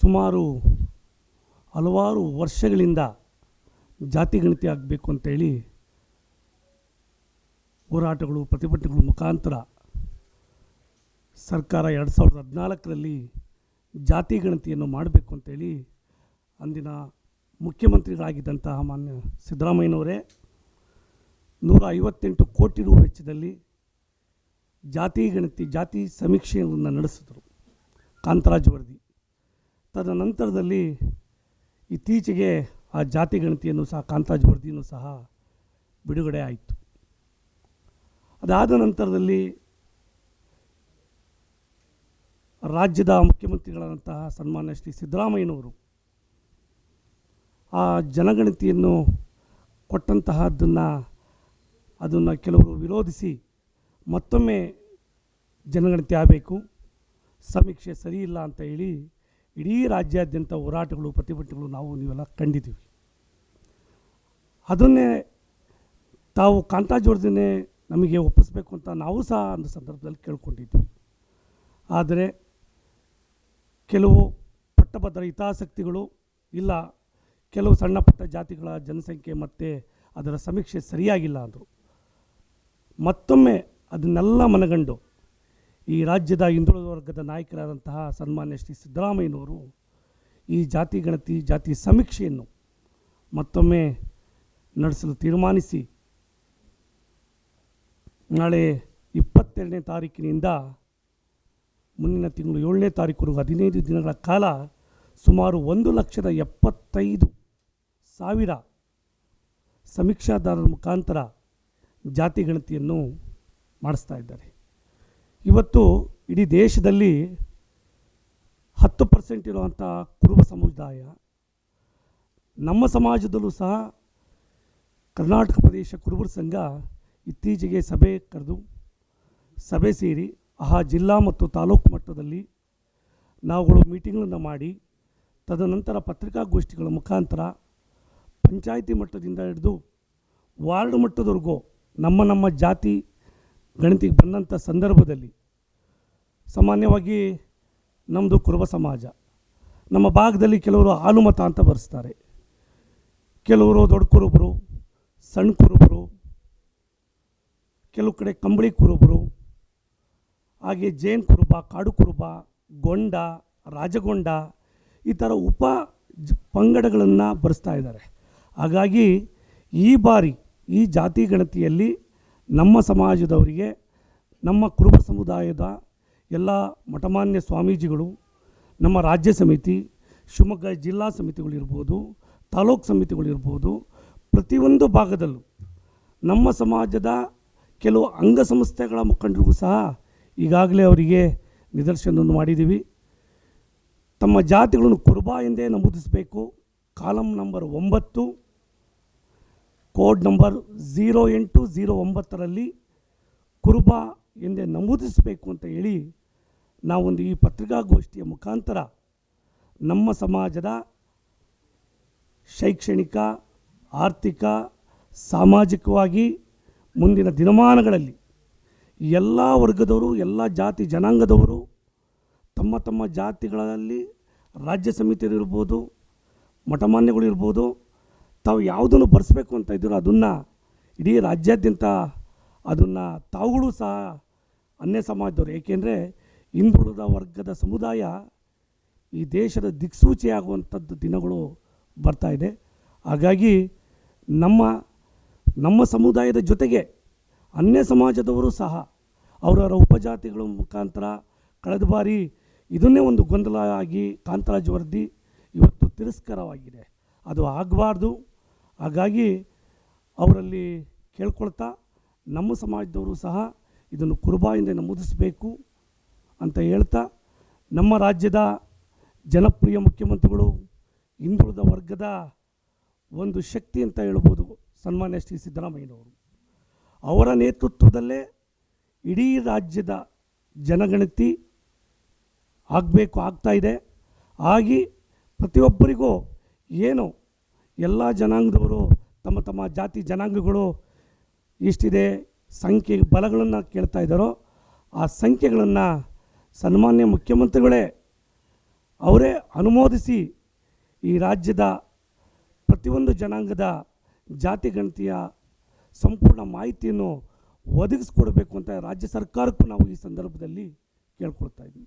ಸುಮಾರು ಹಲವಾರು ವರ್ಷಗಳಿಂದ ಜಾತಿ ಗಣತಿ ಆಗಬೇಕು ಅಂತೇಳಿ ಹೋರಾಟಗಳು, ಪ್ರತಿಭಟನೆಗಳು ಮುಖಾಂತರ ಸರ್ಕಾರ ಎರಡು ಸಾವಿರದ ಹದಿನಾಲ್ಕರಲ್ಲಿ ಜಾತಿ ಗಣತಿಯನ್ನು ಮಾಡಬೇಕು ಅಂತೇಳಿ ಅಂದಿನ ಮುಖ್ಯಮಂತ್ರಿಗಳಾಗಿದ್ದಂತಹ ಮಾನ್ಯ ಸಿದ್ದರಾಮಯ್ಯನವರೇ ನೂರ ಐವತ್ತೆಂಟು ಕೋಟಿ ರು ವೆಚ್ಚದಲ್ಲಿ ಜಾತಿ ಗಣತಿ, ಜಾತಿ ಸಮೀಕ್ಷೆಯನ್ನು ನಡೆಸಿದರು. ಕಾಂತರಾಜ್ ವರದಿ. ತದನಂತರದಲ್ಲಿ ಇತ್ತೀಚೆಗೆ ಆ ಜಾತಿ ಗಣತಿಯನ್ನು ಸಹ, ಕಾಂತಾಜ್ ವರದಿಯನ್ನು ಸಹ ಬಿಡುಗಡೆ ಆಯಿತು. ಅದಾದ ನಂತರದಲ್ಲಿ ರಾಜ್ಯದ ಮುಖ್ಯಮಂತ್ರಿಗಳಾದಂತಹ ಸನ್ಮಾನ್ಯ ಶ್ರೀ ಸಿದ್ದರಾಮಯ್ಯನವರು ಆ ಜನಗಣತಿಯನ್ನು ಕೊಟ್ಟಂತಹದ್ದನ್ನು ಅದನ್ನು ಕೆಲವರು ವಿರೋಧಿಸಿ ಮತ್ತೊಮ್ಮೆ ಜನಗಣತಿ ಆಗಬೇಕು, ಸಮೀಕ್ಷೆ ಸರಿ ಇಲ್ಲ ಅಂತ ಹೇಳಿ ಇಡೀ ರಾಜ್ಯಾದ್ಯಂತ ಹೋರಾಟಗಳು, ಪ್ರತಿಭಟನೆಗಳು ನಾವು ನೀವೆಲ್ಲ ಕಂಡಿದ್ದೀವಿ. ಅದನ್ನೇ ತಾವು ಕಾಂತಾಜೋರ್ದನ್ನೇ ನಮಗೆ ಒಪ್ಪಿಸ್ಬೇಕು ಅಂತ ನಾವು ಸಹ ಒಂದು ಸಂದರ್ಭದಲ್ಲಿ ಕೇಳ್ಕೊಂಡಿದ್ವಿ ಆದರೆ ಕೆಲವು ಪಟ್ಟಭದ್ರ ಹಿತಾಸಕ್ತಿಗಳು ಇಲ್ಲ, ಕೆಲವು ಸಣ್ಣ ಪುಟ್ಟ ಜಾತಿಗಳ ಜನಸಂಖ್ಯೆ ಮತ್ತು ಅದರ ಸಮೀಕ್ಷೆ ಸರಿಯಾಗಿಲ್ಲ ಅಂದರು. ಮತ್ತೊಮ್ಮೆ ಅದನ್ನೆಲ್ಲ ಮನಗಂಡು ಈ ರಾಜ್ಯದ ಹಿಂದುಳಿದ ವರ್ಗದ ನಾಯಕರಾದಂತಹ ಸನ್ಮಾನ್ಯ ಶ್ರೀ ಸಿದ್ದರಾಮಯ್ಯನವರು ಈ ಜಾತಿ ಗಣತಿ, ಜಾತಿ ಸಮೀಕ್ಷೆಯನ್ನು ಮತ್ತೊಮ್ಮೆ ನಡೆಸಲು ತೀರ್ಮಾನಿಸಿ ನಾಳೆ ಇಪ್ಪತ್ತೆರಡನೇ ತಾರೀಕಿನಿಂದ ಮುಂದಿನ ತಿಂಗಳು ಏಳನೇ ತಾರೀಕುವರೆಗೂ ಹದಿನೈದು ದಿನಗಳ ಕಾಲ ಸುಮಾರು ಒಂದು ಲಕ್ಷದ ಎಪ್ಪತ್ತೈದು ಸಾವಿರ ಸಮೀಕ್ಷಾದಾರರ ಮುಖಾಂತರ ಜಾತಿ ಗಣತಿಯನ್ನು ಮಾಡಿಸ್ತಾ ಇದ್ದಾರೆ. ಇವತ್ತು ಇಡೀ ದೇಶದಲ್ಲಿ ಹತ್ತು ಪರ್ಸೆಂಟ್ ಇರುವಂಥ ಕುರುಬ ಸಮುದಾಯ. ನಮ್ಮ ಸಮಾಜದಲ್ಲೂ ಸಹ ಕರ್ನಾಟಕ ಪ್ರದೇಶ ಕುರುಬರ ಸಂಘ ಇತ್ತೀಚೆಗೆ ಸಭೆ ಕರೆದು ಸಭೆ ಸೇರಿ ಆ ಜಿಲ್ಲಾ ಮತ್ತು ತಾಲೂಕು ಮಟ್ಟದಲ್ಲಿ ನಾವುಗಳು ಮೀಟಿಂಗ್ಗಳನ್ನು ಮಾಡಿ, ತದನಂತರ ಪತ್ರಿಕಾಗೋಷ್ಠಿಗಳ ಮುಖಾಂತರ ಪಂಚಾಯಿತಿ ಮಟ್ಟದಿಂದ ಹಿಡಿದು ವಾರ್ಡ್ ಮಟ್ಟದವರೆಗೂ ನಮ್ಮ ನಮ್ಮ ಜಾತಿ ಗಣತಿಗೆ ಬಂದಂಥ ಸಂದರ್ಭದಲ್ಲಿ ಸಾಮಾನ್ಯವಾಗಿ ನಮ್ಮದು ಕುರುಬ ಸಮಾಜ, ನಮ್ಮ ಭಾಗದಲ್ಲಿ ಕೆಲವರು ಹಾಲುಮತ ಅಂತ ಬರೆಸ್ತಾರೆ. ಕೆಲವರು ದೊಡ್ಡ ಕುರುಬರು, ಸಣ್ಣ ಕುರುಬರು, ಕೆಲವು ಕಡೆ ಕಂಬಳಿ ಕುರುಬರು, ಹಾಗೆ ಜೇನ್ ಕುರುಬ, ಕಾಡು ಕುರುಬ, ಗೊಂಡ, ರಾಜಗೊಂಡ ಈ ಥರ ಉಪ ಪಂಗಡಗಳನ್ನು ಬರೆಸ್ತಾ ಇದ್ದಾರೆ. ಹಾಗಾಗಿ ಈ ಬಾರಿ ಈ ಜಾತಿ ಗಣತಿಯಲ್ಲಿ ನಮ್ಮ ಸಮಾಜದವರಿಗೆ, ನಮ್ಮ ಕುರುಬ ಸಮುದಾಯದ ಎಲ್ಲ ಮಠಮಾನ್ಯ ಸ್ವಾಮೀಜಿಗಳು, ನಮ್ಮ ರಾಜ್ಯ ಸಮಿತಿ, ಶಿವಮೊಗ್ಗ ಜಿಲ್ಲಾ ಸಮಿತಿಗಳಿರ್ಬೋದು ತಾಲೂಕು ಸಮಿತಿಗಳಿರ್ಬೋದು ಪ್ರತಿಯೊಂದು ಭಾಗದಲ್ಲೂ ನಮ್ಮ ಸಮಾಜದ ಕೆಲವು ಅಂಗಸಂಸ್ಥೆಗಳ ಮುಖಂಡರಿಗೂ ಸಹ ಈಗಾಗಲೇ ಅವರಿಗೆ ನಿದರ್ಶನವನ್ನು ಮಾಡಿದ್ದೀವಿ. ತಮ್ಮ ಜಾತಿಗಳನ್ನು ಕುರುಬ ಎಂದೇ ನಮೂದಿಸಬೇಕು. ಕಾಲಂ ನಂಬರ್ ಒಂಬತ್ತು. ಕೋಡ್ ನಂಬರ್ ಝೀರೋ ಎಂಟು ಝೀರೋ ಒಂಬತ್ತರಲ್ಲಿ ಕುರುಬ ಎಂದೇ ನಮೂದಿಸಬೇಕು ಅಂತ ಹೇಳಿ ನಾವೊಂದು ಈ ಪತ್ರಿಕಾಗೋಷ್ಠಿಯ ಮುಖಾಂತರ ನಮ್ಮ ಸಮಾಜದ ಶೈಕ್ಷಣಿಕ, ಆರ್ಥಿಕ, ಸಾಮಾಜಿಕವಾಗಿ ಮುಂದಿನ ದಿನಮಾನಗಳಲ್ಲಿ ಎಲ್ಲ ವರ್ಗದವರು, ಎಲ್ಲ ಜಾತಿ ಜನಾಂಗದವರು ತಮ್ಮ ತಮ್ಮ ಜಾತಿಗಳಲ್ಲಿ ರಾಜ್ಯ ಸಮಿತಿಯಲ್ಲಿರ್ಬೋದು ಮಠಮಾನ್ಯಗಳಿರ್ಬೋದು ತಾವು ಯಾವುದನ್ನು ಬರೆಸ್ಬೇಕು ಅಂತ ಇದ್ದೀರೋ ಅದನ್ನು ಇಡೀ ರಾಜ್ಯಾದ್ಯಂತ ಅದನ್ನು ತಾವುಗಳು ಸಹ ಅನ್ಯ ಸಮಾಜದವರು. ಏಕೆಂದರೆ ಹಿಂದುಳಿದ ವರ್ಗದ ಸಮುದಾಯ ಈ ದೇಶದ ದಿಕ್ಸೂಚಿಯಾಗುವಂಥದ್ದು ದಿನಗಳು ಬರ್ತಾ ಇದೆ. ಹಾಗಾಗಿ ನಮ್ಮ ನಮ್ಮ ಸಮುದಾಯದ ಜೊತೆಗೆ ಅನ್ಯ ಸಮಾಜದವರು ಸಹ ಅವರವರ ಉಪಜಾತಿಗಳ ಮುಖಾಂತರ ಕಳೆದ ಬಾರಿ ಇದನ್ನೇ ಒಂದು ಗೊಂದಲ ಆಗಿ ಕಾಂತರಾಜ್ ವರದಿ ಇವತ್ತು ತಿರಸ್ಕಾರವಾಗಿದೆ. ಅದು ಆಗಬಾರ್ದು. ಹಾಗಾಗಿ ಅವರಲ್ಲಿ ಕೇಳ್ಕೊಳ್ತಾ ನಮ್ಮ ಸಮಾಜದವರು ಸಹ ಇದನ್ನು ಕುರುಬಾಯಿಂದ ನಮೂದಿಸಬೇಕು ಅಂತ ಹೇಳ್ತಾ ನಮ್ಮ ರಾಜ್ಯದ ಜನಪ್ರಿಯ ಮುಖ್ಯಮಂತ್ರಿಗಳು, ಹಿಂದುಳಿದ ವರ್ಗದ ಒಂದು ಶಕ್ತಿ ಅಂತ ಹೇಳ್ಬೋದು ಸನ್ಮಾನ್ಯ ಶ್ರೀ ಸಿದ್ದರಾಮಯ್ಯನವರು. ಅವರ ನೇತೃತ್ವದಲ್ಲೇ ಇಡೀ ರಾಜ್ಯದ ಜನಗಣತಿ ಆಗಬೇಕು, ಆಗ್ತಾ ಇದೆ. ಆಗಿ ಪ್ರತಿಯೊಬ್ಬರಿಗೂ ಏನು ಎಲ್ಲ ಜನಾಂಗದವರು, ತಮ್ಮ ತಮ್ಮ ಜಾತಿ ಜನಾಂಗಗಳು ಇಷ್ಟಿದೆ ಸಂಖ್ಯೆ ಬಲಗಳನ್ನು ಕೇಳ್ತಾ ಇದ್ದಾರೋ, ಆ ಸಂಖ್ಯೆಗಳನ್ನು ಸನ್ಮಾನ್ಯ ಮುಖ್ಯಮಂತ್ರಿಗಳೇ ಅವರೇ ಅನುಮೋದಿಸಿ ಈ ರಾಜ್ಯದ ಪ್ರತಿಯೊಂದು ಜನಾಂಗದ ಜಾತಿ ಗಣತಿಯ ಸಂಪೂರ್ಣ ಮಾಹಿತಿಯನ್ನು ಒದಗಿಸ್ಕೊಡ್ಬೇಕು ಅಂತ ರಾಜ್ಯ ಸರ್ಕಾರಕ್ಕೂ ನಾವು ಈ ಸಂದರ್ಭದಲ್ಲಿ ಕೇಳ್ಕೊಳ್ತಾ ಇದ್ದೀವಿ.